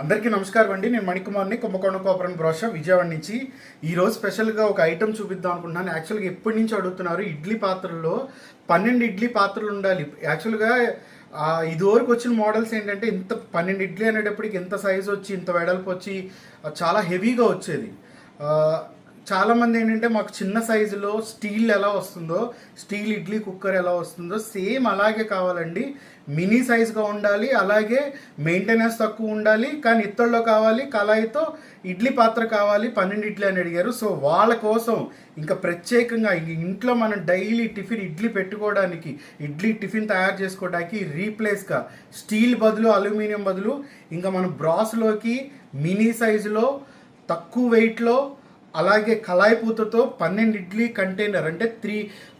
అందరికీ నమస్కారం అండి. నేను మణికుమార్ని కుంభకోణం కోపరం బ్రోష విజయవాడ నుంచి. ఈరోజు స్పెషల్గా ఒక ఐటెం చూపిద్దాం అనుకుంటున్నాను. యాక్చువల్గా ఎప్పటి నుంచి అడుగుతున్నారు ఇడ్లీ పాత్రల్లో పన్నెండు ఇడ్లీ పాత్రలు ఉండాలి. యాక్చువల్గా ఇదివరకు వచ్చిన మోడల్స్ ఏంటంటే ఇంత పన్నెండు ఇడ్లీ అనేటప్పటికి ఇంత సైజ్ వచ్చి ఇంత వెడల్పు వచ్చి చాలా హెవీగా వచ్చేది. చాలామంది ఏంటంటే మాకు చిన్న సైజులో స్టీల్ ఎలా వస్తుందో స్టీల్ ఇడ్లీ కుక్కర్ ఎలా వస్తుందో సేమ్ అలాగే కావాలండి. మినీ సైజ్గా ఉండాలి అలాగే మెయింటెనెన్స్ తక్కువ ఉండాలి కానీ ఇత్తడిలో కావాలి కళాయితో ఇడ్లీ పాత్ర కావాలి పన్నెండు ఇడ్లీ అని అడిగారు. సో వాళ్ళ కోసం ఇంకా ప్రత్యేకంగా ఇంట్లో మనం డైలీ టిఫిన్ ఇడ్లీ పెట్టుకోవడానికి ఇడ్లీ టిఫిన్ తయారు చేసుకోవడానికి రీప్లేస్గా స్టీల్ బదులు అల్యూమినియం బదులు ఇంకా మనం బ్రాస్లోకి మినీ సైజులో తక్కువ వెయిట్లో అలాగే కళాయి పూతతో పన్నెండు ఇడ్లీ కంటైనర్ అంటే త్రీ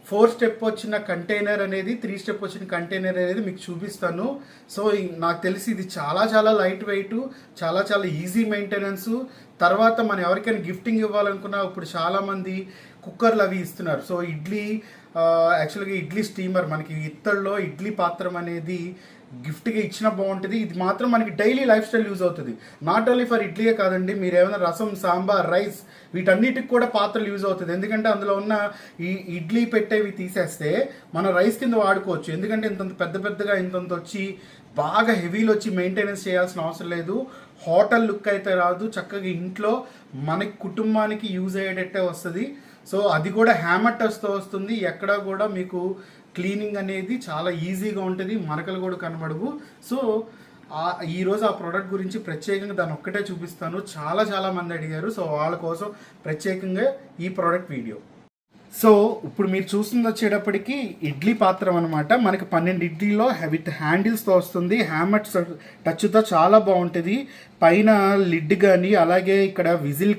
ఫోర్ స్టెప్ వచ్చిన కంటైనర్ అనేది త్రీ స్టెప్ వచ్చిన కంటైనర్ అనేది మీకు చూపిస్తాను. సో నాకు తెలిసి ఇది చాలా చాలా లైట్ వెయిట్ చాలా చాలా ఈజీ మెయింటెనెన్స్. తర్వాత మనం ఎవరికైనా గిఫ్టింగ్ ఇవ్వాలనుకున్నా ఇప్పుడు చాలామంది కుక్కర్లు అవి ఇస్తున్నారు. సో ఇడ్లీ యాక్చువల్గా ఇడ్లీ స్టీమర్ మనకి ఇత్తడిలో ఇడ్లీ పాత్రం అనేది గిఫ్ట్గా ఇచ్చినా బాగుంటుంది. ఇది మాత్రం మనకి డైలీ లైఫ్ స్టైల్ యూజ్ అవుతుంది. నాట్ ఓన్లీ ఫర్ ఇడ్లీయే కాదండి మీరు ఏమైనా రసం సాంబార్ రైస్ వీటన్నిటికి కూడా పాత్రలు యూజ్ అవుతుంది. ఎందుకంటే అందులో ఉన్న ఈ ఇడ్లీ పెట్టేవి తీసేస్తే మన రైస్ కింద వాడుకోవచ్చు. ఎందుకంటే ఇంతంత పెద్ద పెద్దగా ఇంతంత వచ్చి బాగా హెవీలో వచ్చి మెయింటెనెన్స్ చేయాల్సిన అవసరం లేదు. హోటల్ లుక్ అయితే రాదు. చక్కగా ఇంట్లో మనకి కుటుంబానికి యూజ్ అయ్యేటట్టే వస్తుంది. సో అది కూడా హ్యామర్ టచ్తో వస్తుంది. ఎక్కడ కూడా మీకు క్లీనింగ్ అనేది చాలా ఈజీగా ఉంటుంది మరకలు కూడా కనబడవు. సో ఈరోజు ఆ ప్రోడక్ట్ గురించి ప్రత్యేకంగా దాని ఒక్కటే చూపిస్తాను. చాలా చాలా మంది అడిగారు. సో వాళ్ళ కోసం ప్రత్యేకంగా ఈ ప్రోడక్ట్ వీడియో సో ఇప్పుడు మీరు చూస్తుంది వచ్చేటప్పటికి ఇడ్లీ పాత్రం అనమాట మనకి పన్నెండు ఇడ్లీలో విత్ హ్యాండిల్స్తో వస్తుంది. హ్యామర్ టచ్తో చాలా బాగుంటుంది. పైన లిడ్ కానీ అలాగే ఇక్కడ విజిల్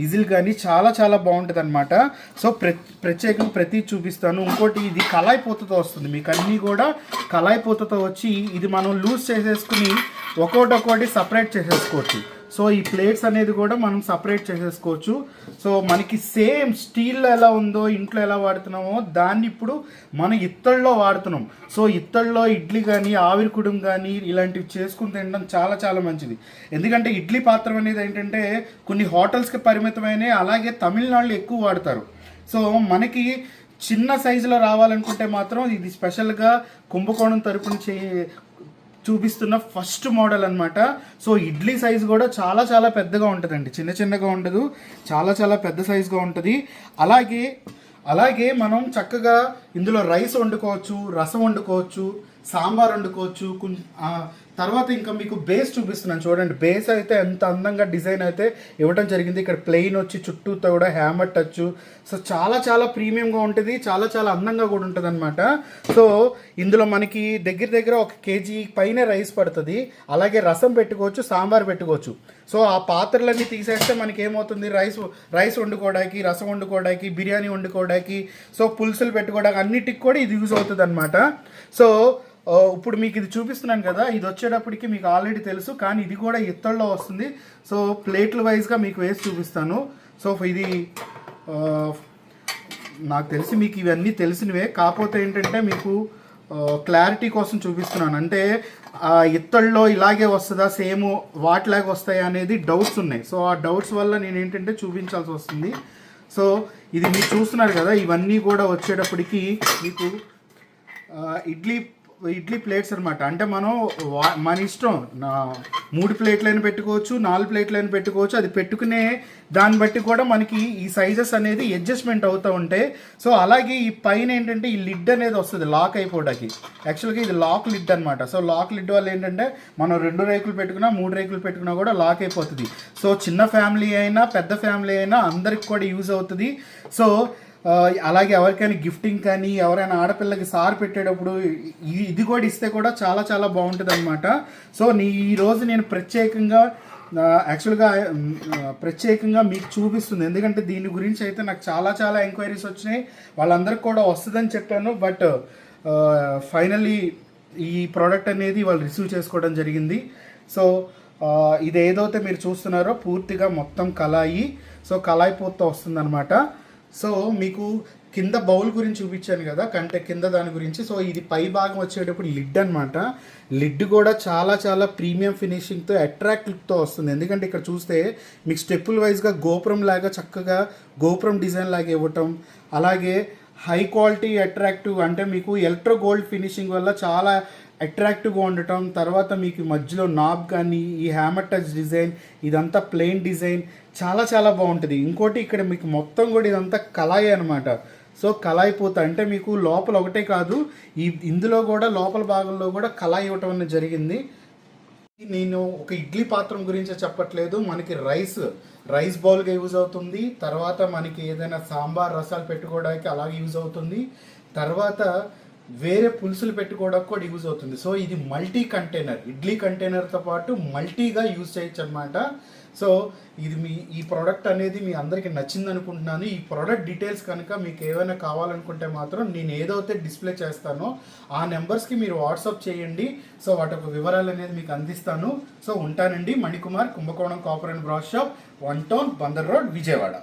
విజిల్ కానీ చాలా చాలా బాగుంటుంది అనమాట సో ప్ర ప్రత్యేకంగా ప్రతి చూపిస్తాను. ఇంకోటి ఇది కళాయి పూతతో వస్తుంది. మీకు అన్నీ కూడా కళాయి పూతతో వచ్చి ఇది మనం లూజ్ చేసేసుకుని ఒక్కోటి ఒక్కోటి సపరేట్ చేసేసుకోవచ్చు. సో ఈ ప్లేట్స్ అనేది కూడా మనం సపరేట్ చేసేసుకోవచ్చు. సో మనకి సేమ్ స్టీల్లో ఎలా ఉందో ఇంట్లో ఎలా వాడుతున్నామో దాన్ని ఇప్పుడు మనం ఇత్తడిలో వాడుతున్నాం. సో ఇత్తడిలో ఇడ్లీ కానీ ఆవిరికుడం కానీ ఇలాంటివి చేసుకుని తినడం చాలా చాలా మంచిది. ఎందుకంటే ఇడ్లీ పాత్రం అనేది ఏంటంటే కొన్ని హోటల్స్కి పరిమితమైన అలాగే తమిళనాడులో ఎక్కువ వాడతారు. సో మనకి చిన్న సైజులో రావాలనుకుంటే మాత్రం ఇది స్పెషల్గా కుంభకోణం తరపున చే చూపిస్తున్న ఫస్ట్ మోడల్ అన్నమాట. సో ఇడ్లీ సైజ్ కూడా చాలా చాలా పెద్దగా ఉంటుందండి. చిన్న చిన్నగా ఉండదు. చాలా చాలా పెద్ద సైజుగా ఉంటుంది. అలాగే అలాగే మనం చక్కగా ఇందులో రైస్ వండుకోవచ్చు రసం వండుకోవచ్చు సాంబార్ వండుకోవచ్చు తర్వాత ఇంకా మీకు బేస్ చూపిస్తున్నాను చూడండి. బేస్ అయితే ఎంత అందంగా డిజైన్ అయితే ఇవ్వడం జరిగింది. ఇక్కడ ప్లెయిన్ వచ్చి చుట్టూతో కూడా హ్యామర్ టచ్. సో చాలా చాలా ప్రీమియంగా ఉంటుంది. చాలా చాలా అందంగా కూడా ఉంటుంది అనమాట సో ఇందులో మనకి దగ్గర దగ్గర ఒక కేజీ పైన రైస్ పడుతుంది. అలాగే రసం పెట్టుకోవచ్చు సాంబార్ పెట్టుకోవచ్చు. సో ఆ పాత్రలన్నీ తీసేస్తే మనకి ఏమవుతుంది? రైస్ రైస్ వండుకోవడానికి రసం వండుకోవడానికి బిర్యానీ వండుకోవడానికి సో పులుసులు పెట్టుకోవడానికి అన్నిటికి కూడా ఇది యూజ్ అవుతుంది అనమాట సో ఇప్పుడు మీకు ఇది చూపిస్తున్నాను కదా ఇది వచ్చేటప్పటికి మీకు ఆల్రెడీ తెలుసు కానీ ఇది కూడా ఇత్తడిలో వస్తుంది. సో ప్లేట్ల వైజ్గా మీకు వేసి చూపిస్తాను. సో ఇది నాకు తెలిసి మీకు ఇవన్నీ తెలిసినవే. కాకపోతే ఏంటంటే మీకు క్లారిటీ కోసం చూపిస్తున్నాను. అంటే ఆ ఇత్తళ్ళలో ఇలాగే వస్తుందా సేమ్ వాటిలాగే వస్తాయా అనేది డౌట్స్ ఉన్నాయి. సో ఆ డౌట్స్ వల్ల నేను ఏంటంటే చూపించాల్సి వస్తుంది. సో ఇది మీరు చూస్తున్నారు కదా ఇవన్నీ కూడా వచ్చేటప్పటికి మీకు ఇడ్లీ ఇడ్లీ ప్లేట్స్ అనమాట అంటే మనం వా- మన ఇష్టం. నా మూడు ప్లేట్లైనా పెట్టుకోవచ్చు నాలుగు ప్లేట్లైనా పెట్టుకోవచ్చు. అది పెట్టుకునే దాన్ని బట్టి కూడా మనకి ఈ సైజెస్ అనేది అడ్జస్ట్మెంట్ అవుతూ ఉంటాయి సో అలాగే ఈ పైన ఏంటంటే ఈ లిడ్ అనేది వస్తుంది లాక్ అయిపోవడానికి. యాక్చువల్గా ఇది లాక్ లిడ్ అనమాట సో లాక్ లిడ్ వల్ల ఏంటంటే మనం రెండు రేకులు పెట్టుకున్నా మూడు రేకులు పెట్టుకున్నా కూడా లాక్ అయిపోతుంది. సో చిన్న ఫ్యామిలీ అయినా పెద్ద ఫ్యామిలీ అయినా అందరికి కూడా యూజ్ అవుతుంది. సో అలాగే ఎవరికైనా గిఫ్టింగ్ కానీ ఎవరైనా ఆడపిల్లకి సార్ పెట్టేటప్పుడు ఇది కూడా ఇస్తే కూడా చాలా చాలా బాగుంటుంది అనమాట సో నీ ఈరోజు నేను ప్రత్యేకంగా యాక్చువల్గా ప్రత్యేకంగా మీకు చూపిస్తుంది. ఎందుకంటే దీని గురించి అయితే నాకు చాలా చాలా ఎంక్వైరీస్ వచ్చినాయి. వాళ్ళందరికీ కూడా వస్తుందని చెప్పాను. బట్ ఫైనలీ ఈ ప్రోడక్ట్ అనేది వాళ్ళు రిసీవ్ చేసుకోవడం జరిగింది. సో ఇది ఏదైతే మీరు చూస్తున్నారో పూర్తిగా మొత్తం కళాయి. సో కళాయి పూర్తో వస్తుందన్నమాట. సో మీకు కింద బౌల్ గురించి చూపించాను కదా కంటే కింద దాని గురించి. సో ఇది పై భాగం వచ్చేటప్పుడు లిడ్ అన్నమాట. లిడ్ కూడా చాలా చాలా ప్రీమియం ఫినిషింగ్తో అట్రాక్ట్ లుక్తో వస్తుంది. ఎందుకంటే ఇక్కడ చూస్తే మీకు స్టెప్పుల్ వైజ్గా గోపురం లాగా చక్కగా గోపురం డిజైన్ లాగా ఇవ్వటం అలాగే హై క్వాలిటీ అట్రాక్టివ్ అంటే మీకు ఎలక్ట్రో గోల్డ్ ఫినిషింగ్ వల్ల చాలా అట్రాక్టివ్గా ఉండటం తర్వాత మీకు మధ్యలో నాబ్ కానీ ఈ హ్యామర్ టచ్ డిజైన్ ఇదంతా ప్లెయిన్ డిజైన్ చాలా చాలా బాగుంటుంది. ఇంకోటి ఇక్కడ మీకు మొత్తం కూడా ఇదంతా కళాయి అనమాట సో కళాయి పూత అంటే మీకు లోపల ఒకటే కాదు ఈ ఇందులో కూడా లోపల భాగంలో కూడా కళాయి ఇవ్వటం అనేది జరిగింది. నేను ఒక ఇడ్లీ పాత్రం గురించి చెప్పట్లేదు. మనకి రైస్ రైస్ బౌల్గా యూజ్ అవుతుంది. తర్వాత మనకి ఏదైనా సాంబార్ రసాలు పెట్టుకోవడానికి అలాగే యూజ్ అవుతుంది. తర్వాత వేరే పులుసులు పెట్టుకోవడానికి కూడా యూజ్ అవుతుంది. సో ఇది మల్టీ కంటైనర్. ఇడ్లీ కంటైనర్తో పాటు మల్టీగా యూజ్ చేయొచ్చు అనమాట సో ఇది మీ ఈ ప్రోడక్ట్ అనేది మీ అందరికీ నచ్చింది అనుకుంటున్నాను ఈ ప్రోడక్ట్ డీటెయిల్స్ కనుక మీకు ఏమైనా కావాలనుకుంటే మాత్రం నేను ఏదైతే డిస్ప్లే చేస్తానో ఆ నెంబర్స్కి మీరు వాట్సాప్ చేయండి. సో వాటి యొక్క వివరాలు అనేది మీకు అందిస్తాను. సో ఉంటానండి. Manikumar Kumbakonam copper and brass shop one town Bandar road Vijayawada.